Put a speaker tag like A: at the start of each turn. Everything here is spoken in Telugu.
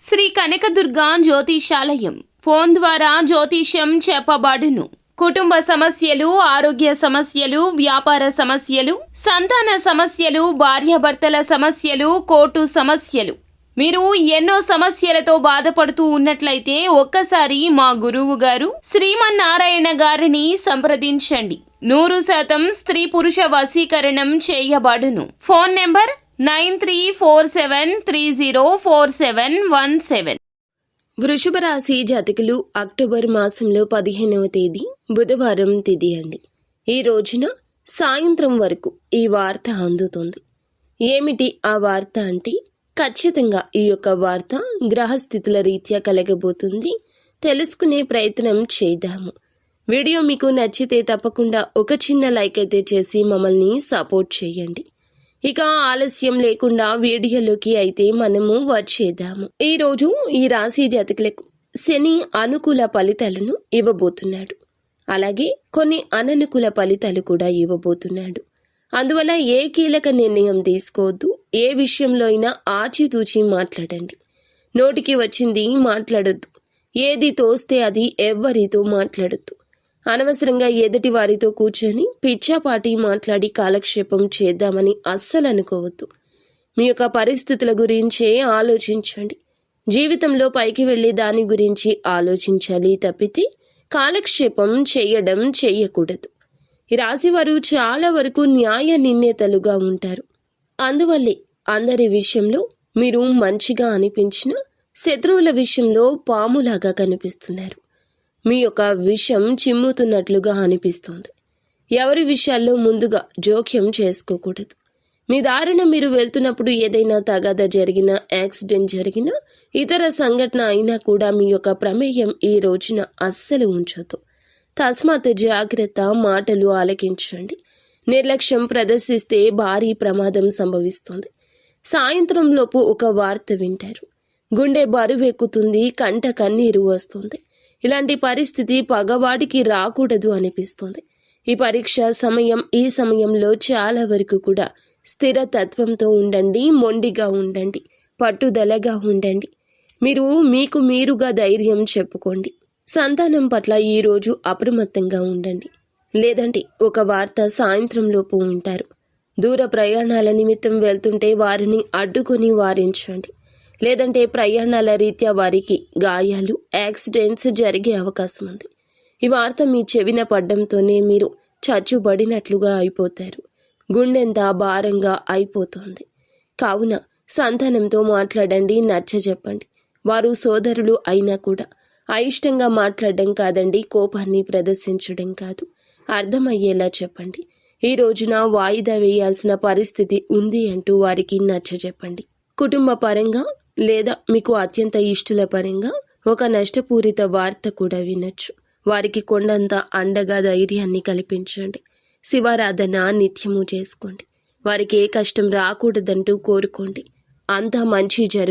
A: శ్రీ కనకదుర్గ జ్యోతిషాలయం. ఫోన్ ద్వారా జ్యోతిష్యం చెప్పబడును. కుటుంబ సమస్యలు ఆరోగ్య సమస్యలు వ్యాపార సమస్యలు సంతాన సమస్యలు భార్యాభర్తల సమస్యలు కోర్టు సమస్యలు. మీరు ఎన్నో సమస్యలతో బాధపడుతూ ఉన్నట్లయితే ఒక్కసారి మా గురువు గారు శ్రీమన్నారాయణ గారిని సంప్రదించండి. నూరు శాతం స్త్రీ పురుష వశీకరణం చేయబడును. Phone number nine three four seven three zero four seven one seven. వృషభ రాశి జాతకులు అక్టోబర్ మాసంలో పదిహేనవ తేదీ బుధవారం తిథి అండి. ఈ రోజున సాయంత్రం వరకు ఈ వార్త అందుతుంది. ఏమిటి ఆ వార్త అంటే ఖచ్చితంగా ఈ యొక్క వార్త గ్రహస్థితుల రీత్యా కలగబోతుంది. తెలుసుకునే ప్రయత్నం చేద్దాము. వీడియో మీకు నచ్చితే తప్పకుండా ఒక చిన్న లైక్ అయితే చేసి మమ్మల్ని సపోర్ట్ చేయండి. ఇక ఆలస్యం లేకుండా వీడియోలోకి అయితే మనము వచ్చేద్దాము. ఈ రోజు ఈ రాశి జాతకులకు శని అనుకూల ఫలితాలను ఇవ్వబోతున్నాడు. అలాగే కొన్ని అననుకూల ఫలితాలు కూడా ఇవ్వబోతున్నాడు. అందువల్ల ఏ కీలక నిర్ణయం తీసుకోవద్దు ఏ విషయంలో అయినా ఆచితూచి మాట్లాడండి. నోటికి వచ్చింది మాట్లాడొద్దు. ఏది తోస్తే అది ఎవ్వరితో మాట్లాడొద్దు. అనవసరంగా ఎదుటి వారితో కూర్చొని పిచ్చాపాటి మాట్లాడి కాలక్షేపం చేద్దామని అస్సలు అనుకోవద్దు. మీ యొక్క పరిస్థితుల గురించే ఆలోచించండి. జీవితంలో పైకి వెళ్ళి దాని గురించి ఆలోచించాలి తప్పితే కాలక్షేపం చేయడం చేయకూడదు. రాశివారు చాలా వరకు న్యాయ నిర్ణేతలుగా ఉంటారు. అందువల్లే అందరి విషయంలో మీరు మంచిగా అనిపించిన శత్రువుల విషయంలో పాములాగా కనిపిస్తున్నారు. మీ యొక్క విషం చిమ్ముతున్నట్లుగా అనిపిస్తుంది. ఎవరి విషయాల్లో ముందుగా జోక్యం చేసుకోకూడదు. మీ దారిన మీరు వెళ్తున్నప్పుడు ఏదైనా తగాద జరిగినా యాక్సిడెంట్ జరిగినా ఇతర సంఘటన అయినా కూడా మీ యొక్క ప్రమేయం ఈ రోజున అస్సలు ఉంచొద్దు. తస్మాత్ జాగ్రత్త మాటలు ఆలకించండి. నిర్లక్ష్యం ప్రదర్శిస్తే భారీ ప్రమాదం సంభవిస్తుంది. సాయంత్రంలోపు ఒక వార్త వింటారు. గుండె బరువెక్కుతుంది కంట కన్నీరు వస్తుంది. ఇలాంటి పరిస్థితి పగవాడికి రాకూడదు అనిపిస్తుంది. ఈ పరీక్ష సమయం ఈ సమయంలో చాలా వరకు కూడా స్థిరతత్వంతో ఉండండి మొండిగా ఉండండి పట్టుదలగా ఉండండి. మీరు మీకు మీరుగా ధైర్యం చెప్పుకోండి. సంతానం పట్ల ఈరోజు అప్రమత్తంగా ఉండండి. లేదంటే ఒక వార్త సాయంత్రంలోపు ఉంటారు. దూర ప్రయాణాల నిమిత్తం వెళ్తుంటే వారిని అడ్డుకొని వారించండి. లేదంటే ప్రయాణాల రీత్యా వారికి గాయాలు యాక్సిడెంట్స్ జరిగే అవకాశం ఉంది ఈ వార్త మీ చెవిన పడ్డంతోనే మీరు చచ్చుబడినట్లుగా అయిపోతారు. గుండెంత భారంగా అయిపోతుంది. కావున సంతానంతో మాట్లాడండి నచ్చ చెప్పండి. వారు సోదరులు అయినా కూడా అయిష్టంగా మాట్లాడడం కాదండి కోపాన్ని ప్రదర్శించడం కాదు. అర్థమయ్యేలా చెప్పండి. ఈ రోజున వాయిదా వేయాల్సిన పరిస్థితి ఉంది అంటూ వారికి నచ్చ చెప్పండి. కుటుంబ పరంగా లేదా మీకు అత్యంత ఇష్టల పరంగా ఒక నష్టపూరిత వార్త కూడా వినొచ్చు. వారికి కొండంత అండగా ధైర్యాన్ని కల్పించండి. శివారాధన నిత్యము చేసుకోండి. వారికి ఏ కష్టం రాకూడదంటూ కోరుకోండి. అంతా మంచి జరుగు